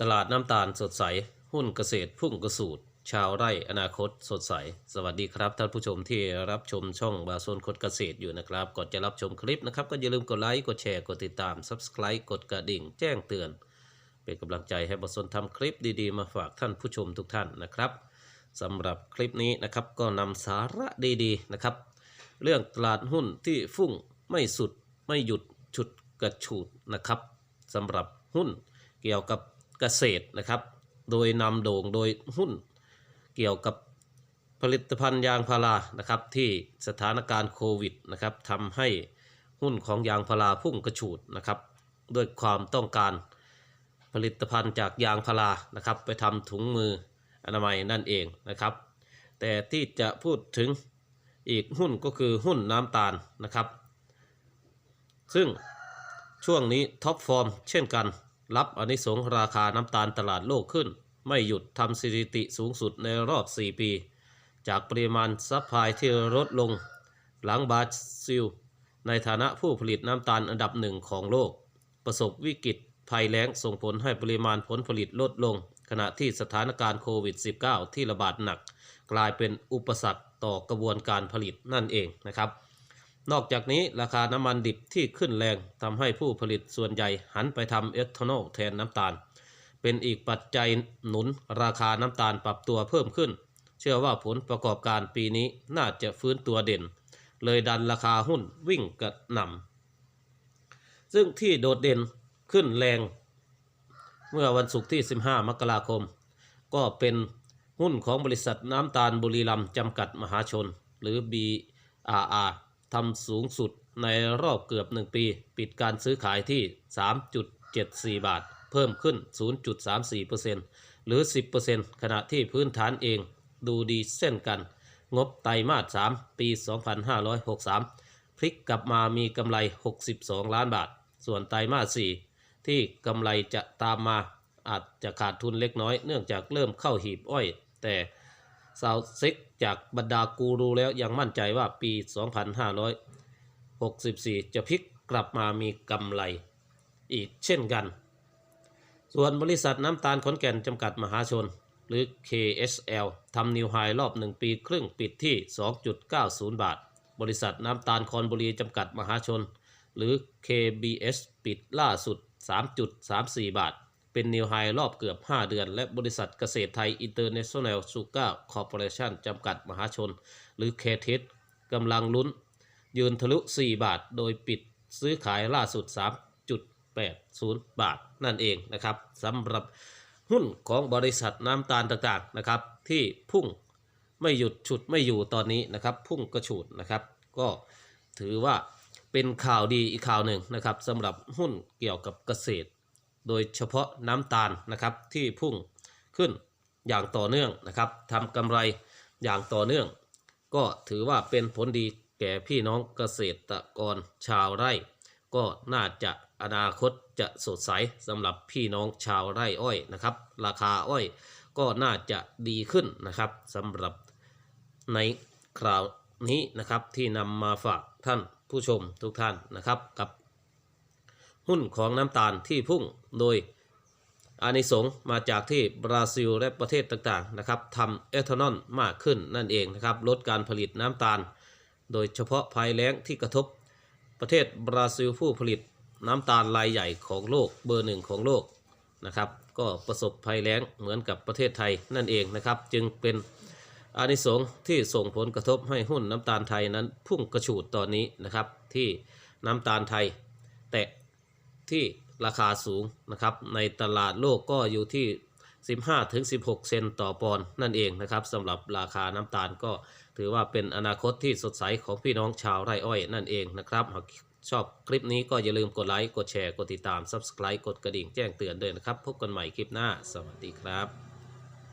ตลาดน้ำตาลสดใส หุ้นเกษตรพุ่งกระสูดชาวไร่อนาคตสดใส สวัสดีครับท่านผู้ชมที่รับชมช่องบาโซนคดเกษตรอยู่นะครับก่อนจะรับชมคลิปนะครับ ก็อย่าลืมกดไลค์กดแชร์กดติดตาม Subscribe กดกระดิ่ง แจ้งเตือน เป็นกำลังใจให้บาโซนทำคลิปดีๆ มาฝากท่านผู้ชมทุกท่านนะครับสำหรับคลิปนี้นะครับก็นำสาระดีๆนะครับ เรื่องตลาดหุ้นที่ฟุ้งไม่สุดไม่หยุดฉุดกระฉูดนะครับสำหรับหุ้นเกี่ยวกับ เกษตรนะครับ โดยนำโด่งโดยหุ้นเกี่ยวกับผลิตภัณฑ์ยางพารานะครับ ที่สถานการณ์โควิดนะครับทำให้หุ้นของยางพาราพุ่งกระฉูดนะครับ ด้วยความต้องการผลิตภัณฑ์จากยางพารานะครับ ไปทำถุงมืออนามัยนั่นเองนะครับ แต่ที่จะพูดถึงอีกหุ้นก็คือหุ้นน้ำตาลนะครับ ซึ่งช่วงนี้ท็อปฟอร์มเช่นกัน รับอนิสงราคาน้ำตาลตลาดโลกขึ้น ไม่หยุดทำสถิติสูงสุดในรอบ 4 ปี จากปริมาณซัพพลายที่ลดลง หลังบราซิล ในฐานะผู้ผลิตน้ำตาลอันดับหนึ่งของโลก ประสบวิกฤตภัยแล้งส่งผลให้ปริมาณผลผลิตลดลง ขณะที่สถานการณ์โควิด -19 ที่ระบาดหนัก กลายเป็นอุปสรรคต่อกระบวนการผลิตนั่นเองนะครับ นอกจากนี้ราคาน้ำมันดิบที่ขึ้นแรงทำให้ผู้ผลิตส่วนใหญ่หันไปทำเอทานอลแทนน้ำตาล เป็นอีกปัจจัยหนุนราคาน้ำตาลปรับตัวเพิ่มขึ้น เชื่อว่าผลประกอบการปีนี้น่าจะฟื้นตัวเด่น เลยดันราคาหุ้นวิ่งกระหน่ำซึ่งที่โดดเด่นขึ้นแรง เมื่อวันศุกร์ที่ 15 มกราคม ก็เป็นหุ้นของบริษัทน้ำตาลบุรีรัมย์จำกัดมหาชน หรือ BRR ทำสูงสุดในรอบเกือบ 1 ปี ปิดการซื้อขายที่ 3.74 บาท เพิ่มขึ้น 0.34%หรือ 10%ขณะที่พื้นฐานเองดูดีเส้นกัน งบไตรมาส 3 ปี 2563 พลิกกลับมามีกำไร 62 ล้านบาท ส่วนไตรมาส 4 ที่กำไรจะตามมาอาจจะขาดทุนเล็กน้อยเนื่องจากเริ่มเข้าหีบอ้อย แต่ ซาวเซ็กจากบรรดากูรูแล้วยังมั่นใจว่าปี 2564 จะพลิกกลับมามีกำไรอีกเช่นกัน ส่วนบริษัทน้ำตาลขอนแก่นจำกัดมหาชน หรือ KSL ทำนิวไฮรอบ 1 ปีครึ่งปิดที่ 2.90 บาท บริษัทน้ำตาลคอนบุรีจำกัดมหาชน หรือ KBS ปิดล่าสุด 3.34 บาท เป็นนิวไฮรอบเกือบ 5 เดือน และบริษัทเกษตรไทยอินเตอร์เนชั่นแนลซูการ์คอร์ปอเรชั่นจำกัดมหาชน หรือ k t กำลังลุ้น ยืนทะลุ 4 บาท โดยปิดซื้อขายล่าสุด 3.80 บาทนั่นเองนะครับสำหรับหุ้นของบริษัทน้ำตาลต่างๆนะครับ ที่พุ่งไม่หยุดฉุดไม่อยู่ตอนนี้นะครับ พุ่งกระฉูดนะครับ ก็ถือว่าเป็นข่าวดีอีกข่าวหนึ่งนะครับสำหรับหุ้นเกี่ยวกับเกษตร โดยเฉพาะน้ำตาลนะครับที่พุ่งขึ้นอย่างต่อเนื่องนะครับทำกำไรอย่างต่อเนื่อง ก็ถือว่าเป็นผลดีแก่พี่น้องเกษตรกรชาวไร่ ก็น่าจะอนาคตจะสดใสสำหรับพี่น้องชาวไร่อ้อยนะครับ ราคาอ้อยก็น่าจะดีขึ้นนะครับสำหรับในคราวนี้นะครับที่นำมาฝากท่านผู้ชมทุกท่านนะครับกับ หุ้นของน้ำตาลที่พุ่งโดยอานิสงส์มาจากที่บราซิลและประเทศต่างๆนะครับทำเอทานอลมากขึ้นนั่นเองนะครับลดการผลิตน้ำตาล โดยเฉพาะภัยแล้งที่กระทบ ประเทศบราซิลผู้ผลิตน้ำตาลรายใหญ่ของโลกเบอร์หนึ่งของโลกนะครับก็ประสบภัยแล้งเหมือนกับประเทศไทยนั่นเองนะครับจึงเป็นอานิสงส์ที่ส่งผลกระทบให้หุ้นน้ำตาลไทยนั้นพุ่งกระฉูดตอนนี้นะครับที่น้ำตาลไทย ที่ราคาสูงนะครับในตลาดโลกก็อยู่ที่ 15-16 เซนต์ต่อปอนด์นั่นเองนะครับสำหรับราคาน้ำตาลก็ถือว่าเป็นอนาคตที่สดใสของพี่น้องชาวไร่อ้อยนั่นเองนะครับหากชอบคลิปนี้ก็อย่าลืมกดไลค์ กดแชร์ กดติดตาม Subscribe กดกระดิ่งแจ้งเตือนด้วยนะครับ พบกันใหม่คลิปหน้า สวัสดีครับ